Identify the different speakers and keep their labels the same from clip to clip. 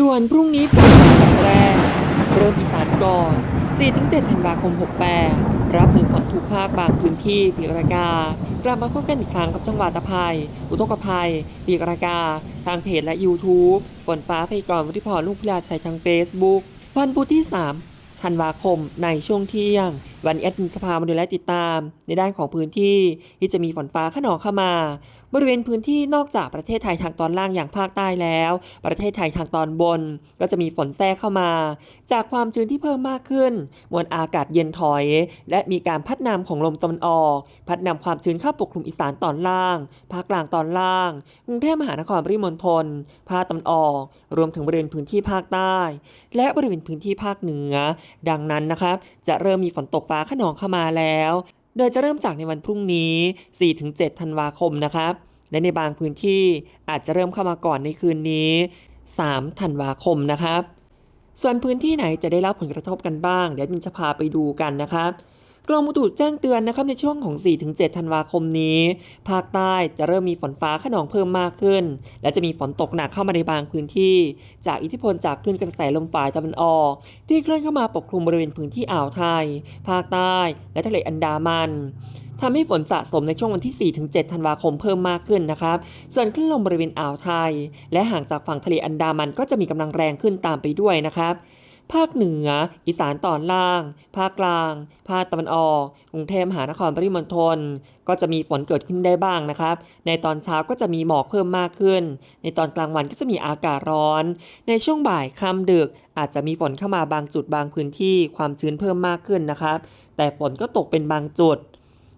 Speaker 1: ด่วนพรุ่งนี้ฝนมาวันแรก เริ่มอีสานก่อน 4-7 ธันวาคม 68 รับมือฝนทุกภาคบางพื้นที่ปีรากา กลับมาพบกันอีกครั้งกับจังหวัดอภัย อุทกภัยปีรากา ทางเพจและ YouTube ฝนฟ้าพยากรณ์วุฒิพรลูกพลาชัยทาง Facebook วันพุธที่ 3 ธันวาคมในช่วงเที่ยง วันแอดมินสภามาดูและติดตาม ในด้านของพื้นที่ที่จะมีฝนฟ้าขนองเข้ามา บริเวณพื้นที่นอกจากประเทศไทยทางตอนล่างอย่างภาคใต้แล้ว ประเทศไทยทางตอนบน ก็จะมีฝนแทรกเข้ามา จากความชื้นที่เพิ่มมากขึ้น มวลอากาศเย็นถอย และมีการพัดนำของลมตะวันออก พัดนำความชื้นเข้าปกคลุมอีสานตอนล่าง ภาคกลางตอนล่างกรุงเทพมหานครปริมณฑลภาคตะวันออก รวมถึงบริเวณพื้นที่ภาคใต้ และบริเวณพื้นที่ภาคเหนือ ดังนั้นนะครับจะเริ่มมีฝนตกฟ้าขนองเข้ามาแล้ว โดยจะเริ่มจากในวันพรุ่งนี้ 4-7 ธันวาคมนะครับ และในบางพื้นที่อาจจะเริ่มเข้ามาก่อนในคืนนี้ 3 ธันวาคมนะครับ ส่วนพื้นที่ไหนจะได้รับผลกระทบกันบ้าง เดี๋ยวมินจะพาไปดูกันนะครับ กรมอุตุแจ้งเตือนนะครับในช่วงของ 4-7 ธันวาคมนี้ ภาคใต้จะเริ่มมีฝนฟ้าขนองเพิ่มมากขึ้น และจะมีฝนตกหนักเข้ามาในบางพื้นที่ จากอิทธิพลจากคลื่นกระแสลมฝ่ายตะวันออก ที่เคลื่อนเข้ามาปกคลุมบริเวณพื้นที่อ่าวไทย ภาคใต้และทะเลอันดามันทำให้ฝนสะสมในช่วงวันที่ 4-7 ธันวาคมเพิ่มมากขึ้นนะครับ ส่วนคลื่นลมบริเวณอ่าวไทย และห่างจากฝั่งทะเลอันดามันก็จะมีกำลังแรงขึ้นตามไปด้วยนะครับ ภาคเหนือ อีสานตอนล่าง ภาคกลาง ภาคตะวันออก กรุงเทพมหานครปริมณฑลก็จะมีฝนเกิดขึ้นได้บ้างนะครับ ในตอนเช้าก็จะมีหมอกเพิ่มมากขึ้น ในตอนกลางวันก็จะมีอากาศร้อน ในช่วงบ่ายค่ำดึก อาจจะมีฝนเข้ามาบางจุดบางพื้นที่ความชื้นเพิ่มมากขึ้นนะครับ แต่ฝนก็ตกเป็นบางจุด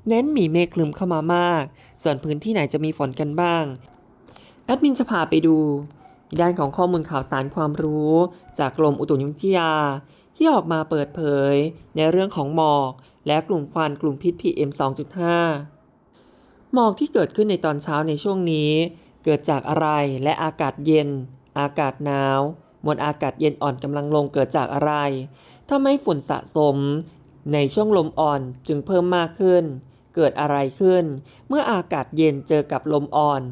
Speaker 1: เน้นมีเมฆคลึมเข้ามามาก ส่วนพื้นที่ไหนจะมีฝนกันบ้างแอดมินจะพาไปดู ด้านของข้อมูลข่าวสารความรู้ จากกรมอุตุนิยมวิทยา ที่ออกมาเปิดเผย ในเรื่องของหมอก และกลุ่มควันกลุ่มพิษ PM 2.5 หมอกที่เกิดขึ้นในตอนเช้าในช่วงนี้ เกิดจากอะไรและอากาศเย็น อากาศหนาวมวลอากาศเย็นอ่อนกำลังลงเกิดจากอะไรทำให้ฝุ่นสะสม ในช่วงลมอ่อนจึงเพิ่มมากขึ้น เกิดอะไรขึ้น เมื่ออากาศเย็นเจอกับลมอ่อน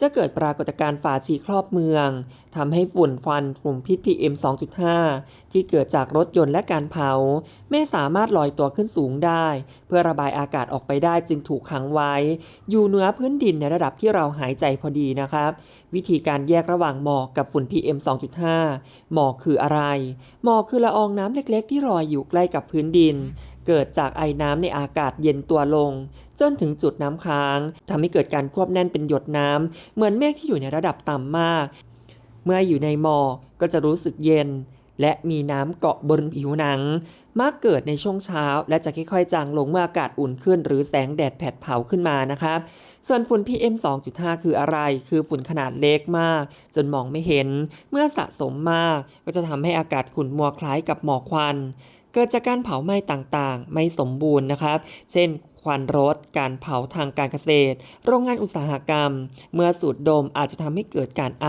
Speaker 1: จะเกิดปรากฏการณ์ฝาชีครอบเมืองทำให้ฝุ่นควันกลุ่มพิษ PM 2.5 ที่เกิดจากรถยนต์และการเผา ไม่สามารถลอยตัวขึ้นสูงได้ เพื่อระบายอากาศออกไปได้จึงถูกขังไว้ อยู่เหนือพื้นดินในระดับที่เราหายใจพอดีนะครับ วิธีการแยกระหว่างหมอกกับฝุ่น PM 2.5 หมอกคืออะไร หมอกคือละอองน้ำเล็กๆ ที่ลอยอยู่ใกล้กับพื้นดิน เกิดจากไอน้ำในอากาศเย็นตัวลง จนถึงจุดน้ำค้างทำให้เกิดการควบแน่นเป็นหยดน้ำเหมือนเมฆที่อยู่ในระดับต่ำมาก เมื่ออยู่ในหมอกก็จะรู้สึกเย็น และมีน้ำเกาะบนผิวหนังมักเกิดในช่วงเช้า และจะค่อยๆจางลงเมื่ออากาศอุ่นขึ้น หรือแสงแดดแผดเผาขึ้นมานะครับ ส่วนฝุ่น PM 2.5 คืออะไร คือฝุ่นขนาดเล็กมาก จนมองไม่เห็น เมื่อสะสมมาก ก็จะทำให้อากาศขุ่นมัวคล้ายกับหมอกควัน เกิดจากการเผาไหม้ต่างๆ ไม่สมบูรณ์นะครับ เช่น ควันรถ การเผาทางการเกษตร โรงงานอุตสาหกรรม เมื่อสูดดมอาจจะทำให้เกิดการไอ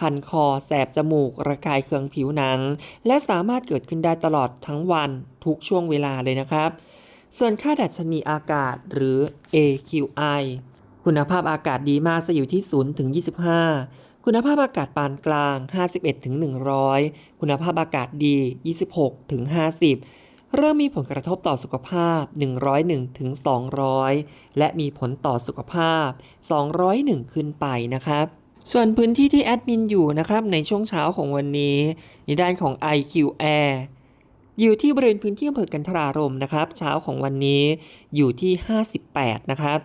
Speaker 1: คันคอ แสบจมูก ระคายเคืองผิวหนัง และสามารถเกิดขึ้นได้ตลอดทั้งวันทุกช่วงเวลาเลยนะครับ ส่วนค่าดัชนีอากาศหรือ AQI คุณภาพอากาศดีมากจะอยู่ที่ 0 ถึง 25 คุณภาพอากาศปานกลาง 51-100 คุณภาพอากาศดี 26-50 เริ่มมีผลกระทบต่อสุขภาพ 101-200 และมีผลต่อสุขภาพ 201 ขึ้นไปนะครับ ส่วนพื้นที่ที่แอดมินอยู่นะครับในช่วงเช้าของวันนี้ในด้านของ IQ Air อยู่ที่บริเวณพื้นที่อำเภอกันทรารมนะครับ เช้าของวันนี้อยู่ที่ 58 นะครับ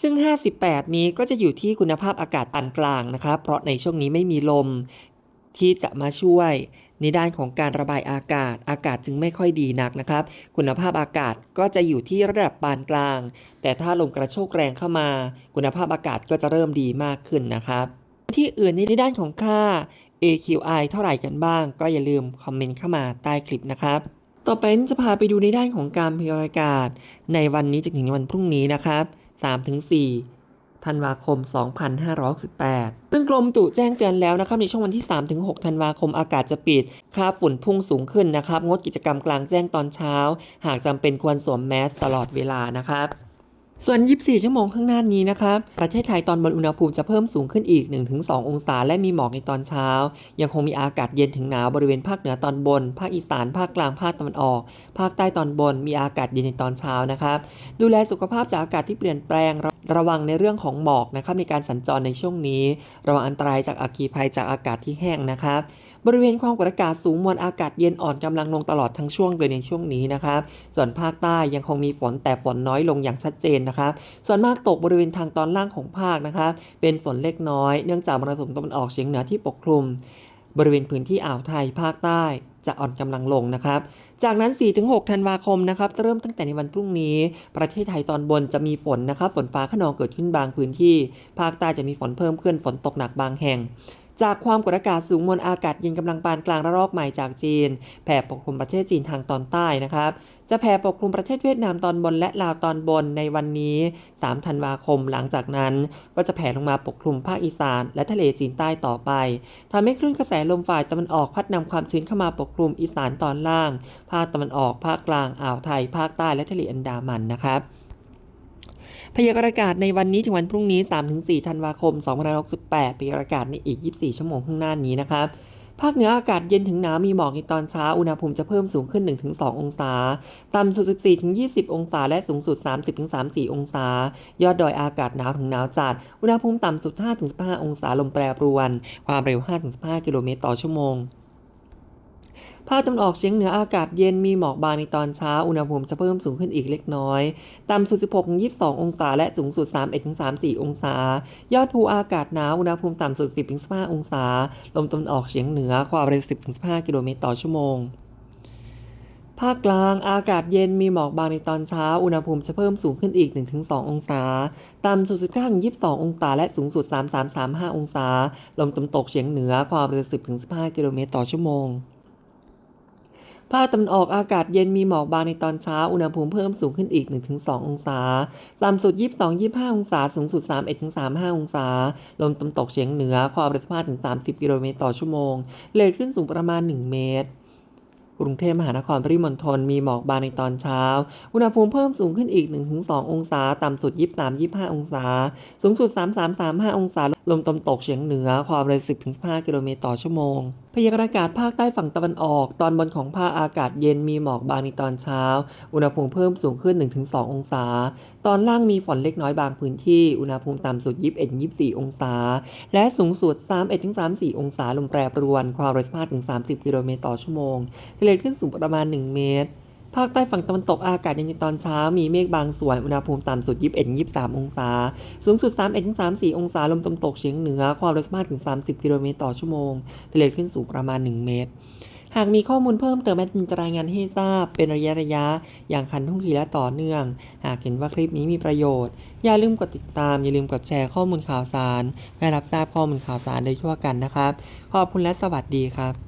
Speaker 1: ซึ่ง 58 นี้ก็จะอยู่ที่คุณภาพอากาศปานกลางนะครับเพราะในช่วงนี้ไม่มีลมที่จะมาช่วยในด้านของการระบายอากาศ อากาศจึงไม่ค่อยดีนักนะครับ คุณภาพอากาศก็จะอยู่ที่ระดับปานกลาง แต่ถ้าลมกระโชกแรงเข้ามา คุณภาพอากาศก็จะเริ่มดีมากขึ้นนะครับ ที่อื่นในด้านของค่า AQI เท่าไหร่กันบ้าง ก็อย่าลืมคอมเมนต์เข้ามาใต้คลิปนะครับ ต่อไปจะพาไปดูในด้านของการพยากรณ์อากาศ ในวันนี้จนถึงวันพรุ่งนี้นะครับ 3-4 ธันวาคม 2568 ซึ่งกรมตุแจ้งเตือนแล้วนะครับในช่วงวันที่ 3-6 ธันวาคมอากาศจะปิด ค่าฝุ่นพุ่งสูงขึ้นนะครับ งดกิจกรรมกลางแจ้งตอนเช้า หากจำเป็นควรสวมแมสตลอดเวลานะครับ ส่วน 24 ชั่วโมงข้างหน้านี้นะครับประเทศไทยตอนบนอุณหภูมิจะเพิ่มสูงขึ้นอีก 1-2 องศา และมีหมอกในตอนเช้า ยังคงมีอากาศเย็นถึงหนาวบริเวณภาคเหนือตอนบน ภาคอีสาน ภาคกลาง ภาคตะวันออก ภาคใต้ตอนบน มีอากาศเย็นในตอนเช้านะครับดูแลสุขภาพจากอากาศที่เปลี่ยนแปลงระระวังในเรื่องของหมอกนะครับในการสัญจรในช่วงนี้ ระวังอันตรายจากอัคคีภัยจากอากาศที่แห้งนะครับ บริเวณความกดอากาศสูงมวลอากาศเย็นอ่อนกำลังลงตลอดทั้งช่วงเดือนในช่วงนี้นะครับส่วนภาคใต้ยังคงมีฝนแต่ฝนน้อยลงอย่างชัดเจนนะครับส่วนมากตกบริเวณทางตอนล่างของภาคนะครับเป็นฝนเล็กน้อยเนื่องจากมรสุมตะวันออกเฉียงเหนือที่ปกคลุม บริเวณพื้นที่อ่าวไทยภาคใต้จะอ่อนกำลังลงนะครับ จากนั้น 4-6 ธันวาคมนะครับ เริ่มตั้งแต่ในวันพรุ่งนี้ ประเทศไทยตอนบนจะมีฝนนะครับ ฝนฟ้าขนองเกิดขึ้นบางพื้นที่ ภาคใต้จะมีฝนเพิ่มขึ้น ฝนตกหนักบางแห่ง จากความกดอากาศสูงมวลอากาศเย็นกำลังปานกลางระลอกใหม่จากจีน แผ่ปกคลุมประเทศจีนทางตอนใต้นะครับ จะแผ่ปกคลุมประเทศเวียดนามตอนบนและลาวตอนบนในวันนี้ 3 ธันวาคมหลังจากนั้น ก็จะแผ่ลงมาปกคลุมภาคอีสาน และทะเลจีนใต้ต่อไปทำให้คลื่นกระแสลมฝ่ายตะวันออกพัดนำความชื้นเข้ามาปกคลุมอีสานตอนล่าง ภาคตะวันออกภาคกลางอ่าวไทย ภาคใต้และทะเลอันดามันนะครับ พยากรณ์อากาศในวันนี้ถึงวันพรุ่งนี้ 3-4 ธันวาคม 2568พยากรณ์อากาศในอีก 24 ชั่วโมงข้างหน้านี้นะครับ ภาคเหนืออากาศเย็นถึงหนาวมีหมอกในตอนเช้า อุณหภูมิจะเพิ่มสูงขึ้น 1-2 องศา ต่ำสุด 14-20 องศา และสูงสุด 30-34 องศา ยอดดอยอากาศหนาวถึงหนาวจัด อุณหภูมิต่ำสุด 5-15 องศาลมแปรปรวน ความเร็ว 5-15 กิโลเมตรต่อชั่วโมง ภาคตะวันออกเฉียงเหนืออากาศเย็นมีหมอกบางในตอนเช้า อุณหภูมิจะเพิ่มสูงขึ้นอีกเล็กน้อย ต่ำสุด 16-22 องศา และสูงสุด 31-34 องศา ยอดภูอากาศหนาว อุณหภูมิต่ำสุด 10-15 องศา ลมตะวันออกเฉียงเหนือ ความเร็ว 10-15 กิโลเมตรต่อชั่วโมงภาคกลางอากาศเย็นมีหมอกบางในตอนเช้า อุณหภูมิจะเพิ่มสูงขึ้นอีก 1-2 องศา ต่ำสุด 19-22 องศา และสูงสุด 33-35 องศา ลมตะวันตกเฉียงเหนือความเร็ว 10-15 กิโลเมตรต่อชั่วโมง ภาคตะวันออกอากาศเย็นมีหมอกบางในตอนเช้า อุณหภูมิเพิ่มสูงขึ้นอีก 1-2 องศาต่ำสุด 22-25 องศา สูงสุด 31-35 องศา ลมตะวันตกเฉียงเหนือ ความเร็ว15-30 กิโลเมตรต่อชั่วโมง เลนขึ้นสูงประมาณ 1 เมตร กรุงเทพมหานครปริมณฑลมีหมอกบางในตอนเช้า อุณหภูมิเพิ่มสูงขึ้นอีก 1-2 องศา ต่ำสุด 23-25 องศา สูงสุด 33-35 องศา ลมตะวันตกเฉียงเหนือ ความเร็ว 10-15 กิโลเมตรต่อชั่วโมง พยากรณ์อากาศภาคใต้ฝั่งตะวันออก ตอนบนของภาคอากาศเย็นมีหมอกบางในตอนเช้า อุณหภูมิเพิ่มสูงขึ้น 1-2 องศา ตอนล่างมีฝนเล็กน้อยบางพื้นที่ อุณหภูมิต่ำสุด 21-24 องศา และสูงสุด 31-34 องศา ลมแปรปรวน ความเร็ว15-30 กิโลเมตรต่อชั่วโมงทะเลขึ้นสูงประมาณ 1 เมตร ภาคใต้ฝั่งตะวันตกอากาศเย็นในตอนเช้า มีเมฆบางส่วน อุณหภูมิต่ำสุด 21-23 องศา สูงสุด 31-34 องศา ลมตะวันตกเฉียงเหนือ ความเร็ว15-30 กิโลเมตรต่อชั่วโมงทะเลขึ้นสูงประมาณ 1 เมตรหากมีข้อมูลเพิ่มเติมแอดมินจะรายงานให้ทราบ เป็นระยะระยะ อย่างคันทุ่งทีและต่อเนื่อง หากเห็นว่าคลิปนี้มีประโยชน์ อย่าลืมกดติดตาม อย่าลืมกดแชร์ข้อมูลข่าวสารเพื่อรับทราบข้อมูลข่าวสารโดยทั่วกันนะครับ ขอบคุณและสวัสดีครับ